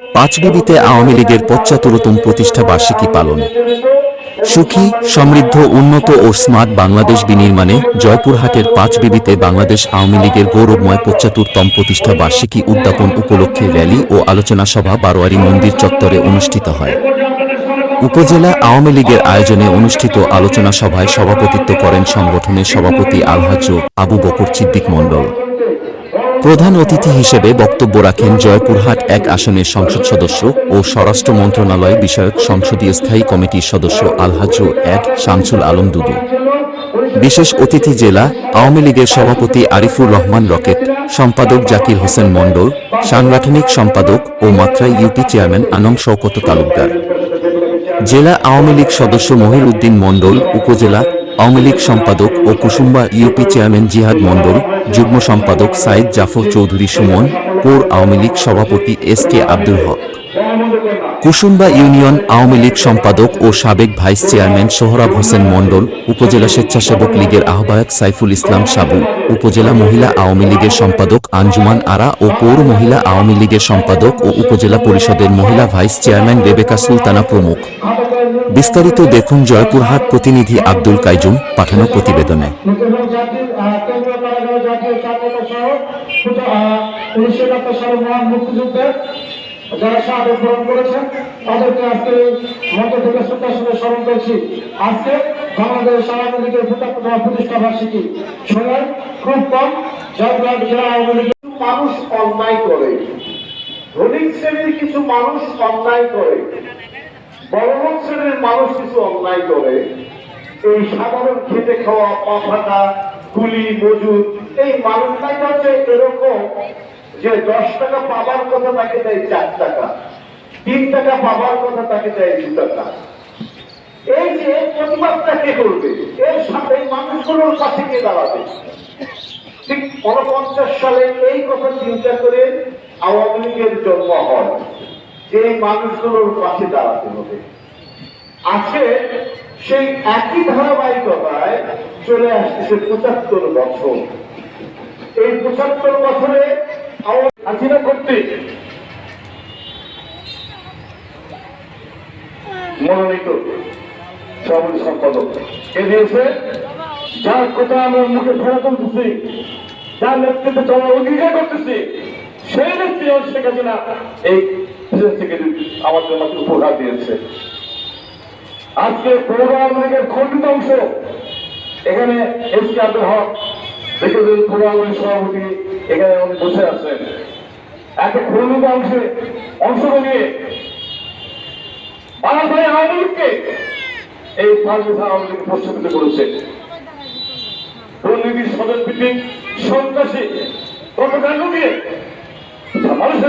পাঁচবিবিতে আওয়ামী লীগের পশ্চাত্তরতম প্রতিষ্ঠা বার্ষিকী পালন। সুখী, সমৃদ্ধ, উন্নত ও স্মার্ট বাংলাদেশ বিনির্মাণে জয়পুরহাটের পাঁচবিবিতে বাংলাদেশ আওয়ামী লীগের গৌরবময় পঁচাত্তরতম প্রতিষ্ঠা বার্ষিকী উদ্যাপন উপলক্ষে র্যালি ও আলোচনা সভা বারোয়ারি মন্দির চত্বরে অনুষ্ঠিত হয়। উপজেলা আওয়ামী লীগের আয়োজনে অনুষ্ঠিত আলোচনা সভায় সভাপতিত্ব করেন সংগঠনের সভাপতি আলহাজ আবু বকর সিদ্দিক মণ্ডল। প্রধান অতিথি হিসেবে বক্তব্য রাখেন জয়পুরহাট এক আসনের সংসদ সদস্য ও স্বরাষ্ট্র মন্ত্রণালয় বিষয়ক সংসদীয় স্থায়ী কমিটির সদস্য আলহাজ এক শামসুল আলম দুদু। বিশেষ অতিথি জেলা আওয়ামী লীগের সভাপতি আরিফুর রহমান রকেট, সম্পাদক জাকির হোসেন মণ্ডল, সাংগঠনিক সম্পাদক ও মাত্রা ইউপি চেয়ারম্যান আনম শওকত তালুকদার। জেলা আওয়ামী লীগ সদস্য মহির উদ্দিন মণ্ডল, উপজেলা আওয়ামী লীগ সম্পাদক ও কুসুম্বা ইউপি চেয়ারম্যান জিহাদ মণ্ডল, যুগ্ম সম্পাদক সাইদ জাফর চৌধুরী সুমন, পৌর আওয়ামী লীগ সভাপতি S K Abdul Haque. Kusumba union Awami League সম্পাদক ও সাবেক ভাইস চেয়ারম্যান সোহরাব হোসেন মণ্ডল, উপজেলা স্বেচ্ছাসেবক লীগের আহ্বায়ক সাইফুল ইসলাম সাবু, উপজেলা মহিলা আওয়ামী লীগের সম্পাদক আঞ্জুমান আরা ও পৌর মহিলা আওয়ামী লীগের সম্পাদক ও উপজেলা পরিষদের মহিলা ভাইস চেয়ারম্যান রেবেকা সুলতানা প্রমুখ। বিস্তারিত দেখুন জয়পুরহাট প্রতিনিধি আব্দুল কাইজুম পাঠানো প্রতিবেদনে। যারা করেছেন তাদেরকে আজকে থেকে শ্রদ্ধার স্মরণ করছি আজকে বাংলাদেশ লীগের প্রতিষ্ঠা বার্ষিকী খুব কম জয়পুরহাট জেলা আওয়ামী মানুষ অন্যায় করে। শ্রেণির কিছু মানুষ অন্যায় করে। বড়লোক শ্রেণির মানুষ কিছু অন্যায় করে, এই সাধারণ খেতে খাওয়া পাফাটা কুলি মজুর এই মানুষটাই হচ্ছে এরকম যে দশ টাকা পাবার কথা তাকে দেয় চার টাকা, তিন টাকা পাবার কথা তাকে দেয় দু টাকা। এই যে প্রতিবাদটা কে করবে? এর সাথে মানুষগুলোর কাছে কে দাঁড়াবে? ঠিক উনপঞ্চাশ সালে এই কথা চিন্তা করে আওয়ামী লীগের জন্ম হয়। যে মানুষগুলোর পাশে দাঁড়াতে হবে। আছে সেই একই ধারাবাহিকতায় চলে আসতেছে পঁচাত্তর বছর। এই পঁচাত্তর বছরে হাসিনা করতে মনোনীত সভাপতি সম্পাদক কে দিয়েছে? যার কথা আমরা মুখে ফেরা তুলতেছি, যার নেতৃত্বে চলার অঙ্গীকার করতেছি, সেই নেত্রী শেখ হাসিনা। এই থেকে আমাদের মাত্র উপহার দিয়েছে। আজকে পৌর আওয়ামী লীগের খণ্ডিত অংশ। এখানে এস কে আব্দুল হক দেখেছেন পৌর আওয়ামী সভাপতি, এখানে উনি বসে আছেন। একটা খণ্ডিত অংশে অংশ নিয়ে বাংলাদেশ আওয়ামী লীগকে এই বাংলাদেশ আওয়ামী লীগ প্রস্তাবিত করেছে। দুর্নীতির সদর ভিত্তিক সন্ত্রাসী কর্মকাণ্ড দিয়ে